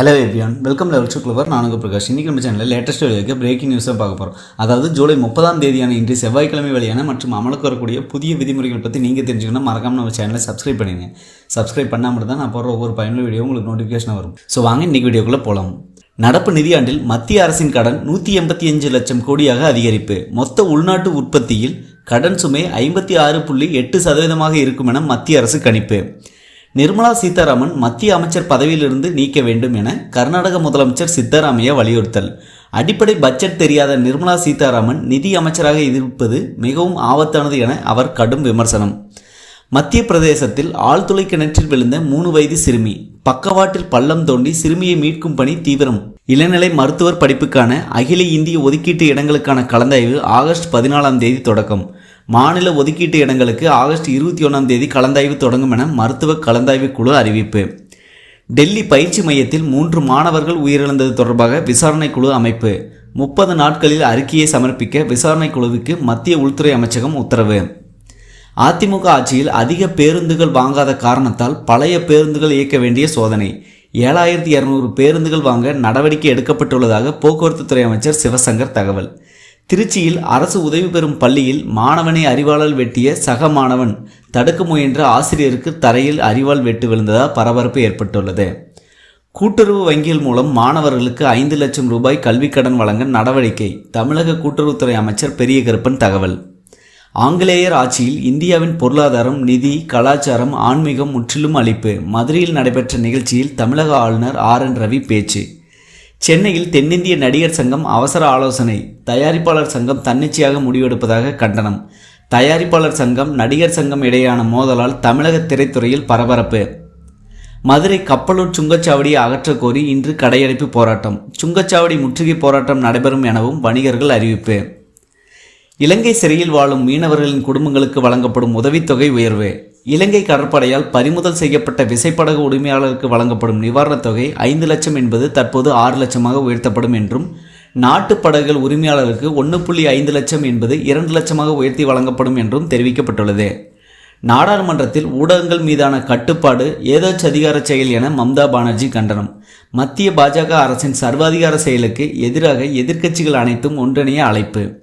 Hello everyone welcome level to clever நானுங்க பிரகாஷ். இன்றைக்கி நம்ம சேனலில் லேட்டஸ்ட் வெளியாக பிரேக்கிங் நியூஸாக பார்க்க போகிறோம் அதாவது ஜூலை முப்பதாம் தேதியான இன்று செவ்வாய்க்கிழமை வெளியான மற்றும் அமலுக்கு வரக்கூடிய புதிய விதிமுறைகள் பற்றி நீங்கள் தெரிஞ்சுக்கணும் மறக்காமல் நம்ம சேனலை சப்ஸ்கிரைப் பண்ணிடுங்க. சப்ஸ்கிரைப் பண்ணாமல் தான் நான் போடுற ஒவ்வொரு பயனுள்ள வீடியோ உங்களுக்கு நோட்டிஃபிகேஷன் வரும். ஸோ வாங்க இன்றைக்கி வீடியோக்குள்ளே போகலாம் நடப்பு நிதியாண்டில் மத்திய அரசின் கடன் நூற்றி எண்பத்தி அஞ்சு லட்சம் கோடியாக அதிகரிப்பு. மொத்த உள்நாட்டு உற்பத்தியில் கடன் சுமை ஐம்பத்தி ஆறு புள்ளி எட்டு சதவீதமாக இருக்கும் என மத்திய அரசு கணிப்பு. நிர்மலா சீதாராமன் மத்திய அமைச்சர் பதவியிலிருந்து நீக்க வேண்டும் என கர்நாடக முதலமைச்சர் சித்தராமையா வலியுறுத்தல். அடிப்படை பட்ஜெட் தெரியாத நிர்மலா சீதாராமன் நிதி அமைச்சராக இருப்பது மிகவும் ஆபத்தானது என அவர் கடும் விமர்சனம். மத்திய பிரதேசத்தில் ஆழ்துளை கிணற்றில் விழுந்த மூணு வயது சிறுமி பக்கவாட்டில் பள்ளம் தோண்டி சிறுமியை மீட்கும் பணி தீவிரம். இளநிலை மருத்துவர் படிப்புக்கான அகில இந்திய ஒதுக்கீட்டு இடங்களுக்கான கலந்தாய்வு ஆகஸ்ட் பதினாலாம் தேதி தொடக்கம். மாநில ஒதுக்கீட்டு இடங்களுக்கு ஆகஸ்ட் இருபத்தி ஒன்றாம் தேதி கலந்தாய்வு தொடங்கும் என மருத்துவ கலந்தாய்வு குழு அறிவிப்பு. டெல்லி பயிற்சி மையத்தில் மூன்று மாணவர்கள் உயிரிழந்தது தொடர்பாக விசாரணை குழு அமைப்பு. முப்பது நாட்களில் அறிக்கையை சமர்ப்பிக்க விசாரணை குழுவுக்கு மத்திய உள்துறை அமைச்சகம் உத்தரவு. அதிமுக ஆட்சியில் அதிக பேருந்துகள் வாங்காத காரணத்தால் பழைய பேருந்துகள் இயக்க வேண்டிய சோதனை. ஏழாயிரத்தி இரநூறு பேருந்துகள் வாங்க நடவடிக்கை எடுக்கப்பட்டுள்ளதாக போக்குவரத்து துறை அமைச்சர் சிவசங்கர் தகவல். திருச்சியில் அரசு உதவி பெறும் பள்ளியில் மாணவனை அறிவாளால் வெட்டிய சக மாணவன் தடுக்க முயன்ற ஆசிரியருக்கு தரையில் அறிவால் வெட்டு விழுந்ததால் பரபரப்பு ஏற்பட்டுள்ளது. கூட்டுறவு வங்கிகள் மூலம் மாணவர்களுக்கு ஐந்து லட்சம் ரூபாய் கல்விக் கடன் வழங்க நடவடிக்கை தமிழக கூட்டுறவுத்துறை அமைச்சர் பெரிய கருப்பன் தகவல். ஆங்கிலேயர் ஆட்சியில் இந்தியாவின் பொருளாதாரம் நிதி கலாச்சாரம் ஆன்மீகம் முற்றிலும் அளிப்பு மதுரையில் நடைபெற்ற நிகழ்ச்சியில் தமிழக ஆளுநர் ஆர் என் ரவி பேச்சு. சென்னையில் தென்னிந்திய நடிகர் சங்கம் அவசர ஆலோசனை. தயாரிப்பாளர் சங்கம் தன்னிச்சையாக முடிவெடுப்பதாக கண்டனம். தயாரிப்பாளர் சங்கம் நடிகர் சங்கம் இடையேயான மோதலால் தமிழக திரைத்துறையில் பரபரப்பு. மதுரை கப்பலூர் சுங்கச்சாவடியை அகற்றக்கோரி இன்று கடையடைப்பு போராட்டம். சுங்கச்சாவடி முற்றுகை போராட்டம் நடைபெறும் எனவும் வணிகர்கள் அறிவிப்பு. இலங்கை சிறையில் வாழும் மீனவர்களின் குடும்பங்களுக்கு வழங்கப்படும் உதவித்தொகை உயர்வு. இலங்கை கடற்படையால் பறிமுதல் செய்யப்பட்ட விசைப்படகு உரிமையாளருக்கு வழங்கப்படும் நிவாரணத் தொகை ஐந்து லட்சம் என்பது தற்போது ஆறு லட்சமாக உயர்த்தப்படும் என்றும் நாட்டு படகுகள் உரிமையாளருக்கு ஒன்று புள்ளி ஐந்து லட்சம் என்பது இரண்டு லட்சமாக உயர்த்தி வழங்கப்படும் என்றும் தெரிவிக்கப்பட்டுள்ளது. நாடாளுமன்றத்தில் ஊடகங்கள் மீதான கட்டுப்பாடு ஏதோச் அதிகார செயல் என மம்தா பானர்ஜி கண்டனம். மத்திய பாஜக அரசின் சர்வாதிகார செயலுக்கு எதிராக எதிர்க்கட்சிகள் அனைத்தும் ஒன்றிணைய அழைப்பு.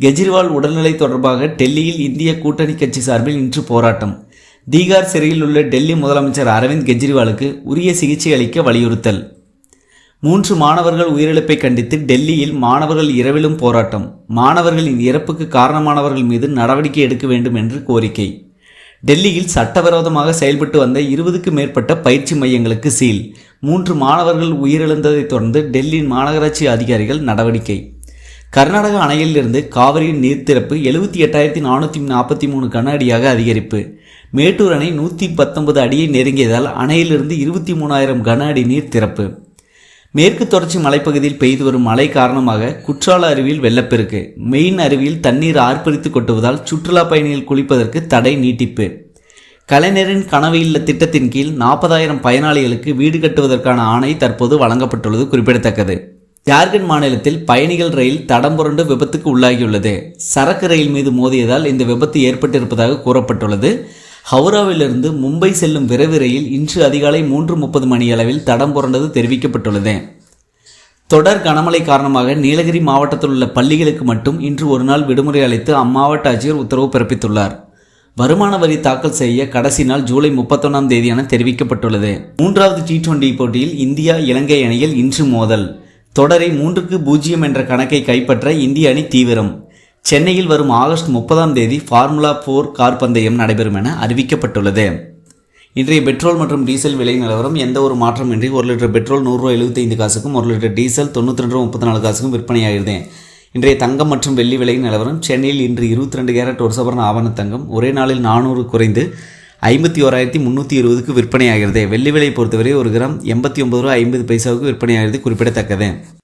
கெஜ்ரிவால் உடல்நிலை தொடர்பாக டெல்லியில் இந்திய கூட்டணி கட்சி சார்பில் இன்று போராட்டம். தீகார் சிறையில் உள்ள டெல்லி முதலமைச்சர் அரவிந்த் கெஜ்ரிவாலுக்கு உரிய சிகிச்சை அளிக்க வலியுறுத்தல். மூன்று மாணவர்கள் உயிரிழப்பை கண்டித்து டெல்லியில் மாணவர்கள் இரவிலும் போராட்டம். மாணவர்களின் இறப்புக்கு காரணமானவர்கள் மீது நடவடிக்கை எடுக்க வேண்டும் என்று கோரிக்கை. டெல்லியில் சட்டவிரோதமாக செயல்பட்டு வந்த இருபதுக்கு மேற்பட்ட பயிற்சி மையங்களுக்கு சீல். மூன்று மாணவர்கள் உயிரிழந்ததைத் தொடர்ந்து டெல்லி மாநகராட்சி அதிகாரிகள் நடவடிக்கை. கர்நாடக அணையிலிருந்து காவிரியின் நீர் திறப்பு எழுபத்தி எட்டாயிரத்தி நானூற்றி நாற்பத்தி மூணு கன அடியாக அதிகரிப்பு. மேட்டூர் அணை நூற்றி பத்தொன்பது அடியை நெருங்கியதால் அணையிலிருந்து இருபத்தி மூணாயிரம் கன அடி நீர் திறப்பு மேற்கு தொடர்ச்சி மலைப்பகுதியில் பெய்து வரும் மழை காரணமாக குற்றால அருவியில் வெள்ளப்பெருக்கு. மெயின் அருவியில் தண்ணீர் ஆர்ப்பரித்து கொட்டுவதால் சுற்றுலா பயணிகள் குளிப்பதற்கு தடை நீட்டிப்பு. கலைஞரின் கனவு இல்ல திட்டத்தின் கீழ் நாற்பதாயிரம் பயனாளிகளுக்கு வீடு கட்டுவதற்கான ஆணை தற்போது வழங்கப்பட்டுள்ளது குறிப்பிடத்தக்கது. ஜார்க்கண்ட் மாநிலத்தில் பயணிகள் ரயில் தடம் புரண்டு விபத்துக்கு உள்ளாகியுள்ளது. சரக்கு ரயில் மீது மோதியதால் இந்த விபத்து ஏற்பட்டிருப்பதாக கூறப்பட்டுள்ளது. ஹவுராவிலிருந்து மும்பை செல்லும் விரைவு ரயில் இன்று அதிகாலை மூன்று முப்பது மணியளவில் தடம் புரண்டது தெரிவிக்கப்பட்டுள்ளது. தொடர் கனமழை காரணமாக நீலகிரி மாவட்டத்தில் உள்ள பள்ளிகளுக்கு மட்டும் இன்று ஒரு நாள் விடுமுறை அளித்து அம்மாவட்ட ஆட்சியர் உத்தரவு பிறப்பித்துள்ளார். வருமான வரி தாக்கல் செய்ய கடைசி நாள் ஜூலை முப்பத்தொன்னாம் தேதி என தெரிவிக்கப்பட்டுள்ளது. மூன்றாவது டி டுவெண்டி போட்டியில் இந்தியா இலங்கை அணியில் இன்று மோதல். தொடரை மூன்றுக்கு பூஜ்ஜியம் என்ற கணக்கை கைப்பற்ற இந்திய அணி தீவிரம். சென்னையில் வரும் ஆகஸ்ட் முப்பதாம் தேதி ஃபார்முலா போர் கார் பந்தயம் நடைபெறும் என அறிவிக்கப்பட்டுள்ளது. இன்றைய பெட்ரோல் மற்றும் டீசல் விலை நிலவரம் எந்த ஒரு மாற்றமின்றி ஒரு லிட்டர் பெட்ரோல் நூறுரூவா எழுபத்தைந்து காசுக்கும் ஒரு லிட்டர் டீசல் தொண்ணூற்றி ரெண்டு முப்பத்தி நாலு காசுக்கும் விற்பனையாகிறது இன்றைய தங்கம் மற்றும் வெள்ளி விலை நிலவரம் சென்னையில் இன்று இருபத்தி ரெண்டு கேரட் ஒரு சவரன் ஆவண தங்கம் ஒரே நாளில் நானூறு குறைந்து ஐம்பத்தி ஓராயிரத்தி முந்நூற்றி இருபதுக்கு விற்பனையாகிறது. வெள்ளி விலை பொறுத்தவரை ஒரு கிராம் எண்பத்தி ஒம்பது ரூபா ஐம்பது பைசாவுக்கு விற்பனையாகிறது குறிப்பிடத்தக்கது.